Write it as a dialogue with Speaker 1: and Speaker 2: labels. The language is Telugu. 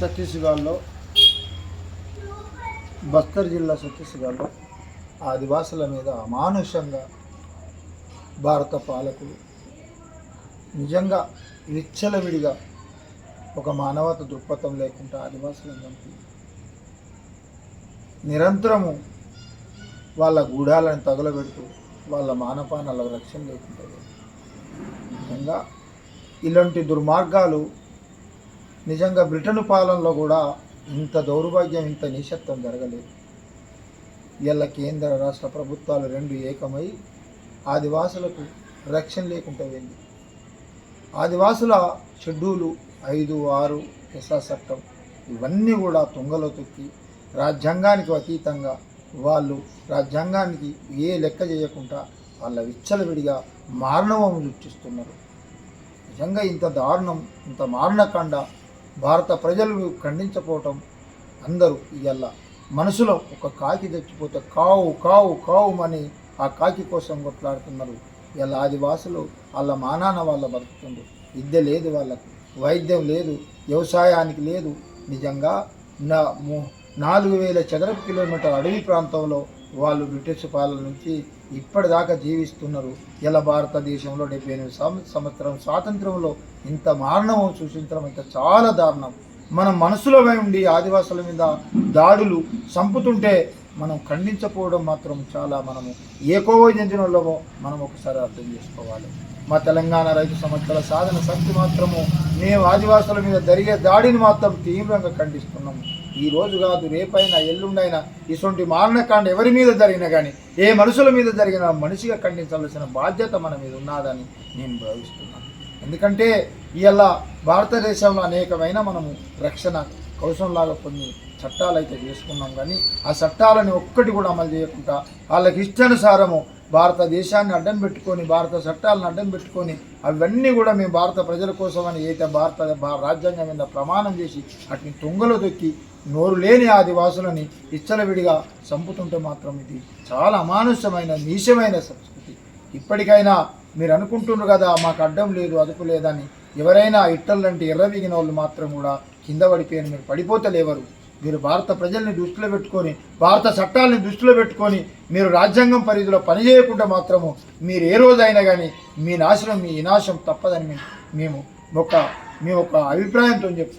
Speaker 1: ఛత్తీస్గఢ్లో బస్తర్ జిల్లా ఛత్తీస్గఢ్లో ఆదివాసుల మీద అమానుషంగా భారత పాలకులు నిజంగా విచ్చలవిడిగా ఒక మానవత దృక్పథం లేకుండా ఆదివాసులను చంపి నిరంతరము వాళ్ళ గూఢాలను తగలబెడుతూ వాళ్ళ మానపానాల రక్షణ లేకుండా నిజంగా ఇలాంటి దుర్మార్గాలు నిజంగా బ్రిటన్ పాలనలో కూడా ఇంత దౌర్భాగ్యం ఇంత నిశ్శబ్దం జరగలేదు. ఇలా కేంద్ర రాష్ట్ర ప్రభుత్వాలు రెండు ఏకమై ఆదివాసులకు రక్షణ లేకుండా వెళ్ళి ఆదివాసుల షెడ్యూలు ఐదు ఆరు ఎస్ఆ చట్టం ఇవన్నీ కూడా తుంగలో తొక్కి రాజ్యాంగానికి అతీతంగా వాళ్ళు రాజ్యాంగానికి ఏ లెక్క చేయకుండా వాళ్ళ విచ్చలవిడిగా మారణవం సృష్టిస్తున్నారు. నిజంగా ఇంత దారుణం ఇంత మారణకాండ భారత ప్రజలు ఖండించపోవటం అందరూ ఇవాళ మనసులో ఒక కాకి తెచ్చిపోతే కావు కావు కావు అని ఆ కాకి కోసం కొట్లాడుతున్నారు. ఇలా ఆదివాసులు వాళ్ళ మానాన వాళ్ళ బతుకుతుండ్రు. విద్య లేదు వాళ్ళకు వైద్యం లేదు వ్యవసాయానికి లేదు. నిజంగా నా నాలుగు వేల చదరపు కిలోమీటర్ అడవి ప్రాంతంలో వాళ్ళు బ్రిటిష్ పాలన నుంచి ఇప్పటిదాకా జీవిస్తున్నారు. ఇలా భారతదేశంలో డెబ్బై ఎనిమిది సంవత్సరం స్వాతంత్రంలో ఇంత మారణం సూచించడం ఇంత చాలా దారుణం. మనం మనసులో ఉండి ఆదివాసుల మీద దాడులు చంపుతుంటే మనం ఖండించకపోవడం మాత్రం చాలా మనము ఏకోవో చెందిన వాళ్ళమో మనం ఒకసారి అర్థం చేసుకోవాలి. మా తెలంగాణ రైతు సమస్యల సాధన శక్తి మాత్రము మేము ఆదివాసుల మీద జరిగే దాడిని మాత్రం తీవ్రంగా ఖండిస్తున్నాము. ఈ రోజు కాదు రేపైనా ఎల్లుండైనా ఇటువంటి మారణకాండ ఎవరి మీద జరిగినా కానీ ఏ మనుషుల మీద జరిగినా మనిషిగా ఖండించాల్సిన బాధ్యత మన మీద ఉన్నదని నేను భావిస్తున్నాను. ఎందుకంటే ఇవాళ భారతదేశంలో అనేకమైన మనము రక్షణ కౌశంలాగా కొన్ని చట్టాలు అయితే చేసుకున్నాం కానీ ఆ చట్టాలని ఒక్కటి కూడా అమలు చేయకుండా వాళ్ళకి ఇష్టానుసారము భారతదేశాన్ని అడ్డం పెట్టుకొని భారత చట్టాలను అడ్డం పెట్టుకొని అవన్నీ కూడా మేము భారత ప్రజల కోసమని అయితే భారత రాజ్యాంగం మీద ప్రమాణం చేసి వాటిని తుంగలో దొక్కి నోరు లేని ఆదివాసులని ఇచ్చలవిడిగా చంపుతుంటే మాత్రం ఇది చాలా అమానుష్యమైన నీచమైన సంస్కృతి. ఇప్పటికైనా మీరు అనుకుంటున్నారు కదా మాకు అడ్డం లేదు అదుపు లేదని. ఎవరైనా ఇట్టల్లంటే ఎర్రవిగిన వాళ్ళు మాత్రం కూడా కింద పడిపోయిన మీరు పడిపోతలేవరు. మీరు భారత ప్రజల్ని దృష్టిలో పెట్టుకొని భారత చట్టాలని దృష్టిలో పెట్టుకొని మీరు రాజ్యాంగం పరిధిలో పనిచేయకుండా మాత్రము మీరు ఏ రోజైనా కానీ మీ నాశనం మీ వినాశం తప్పదని మేము- మేము ఒక మేము ఒక అభిప్రాయంతో చెప్తున్నాం.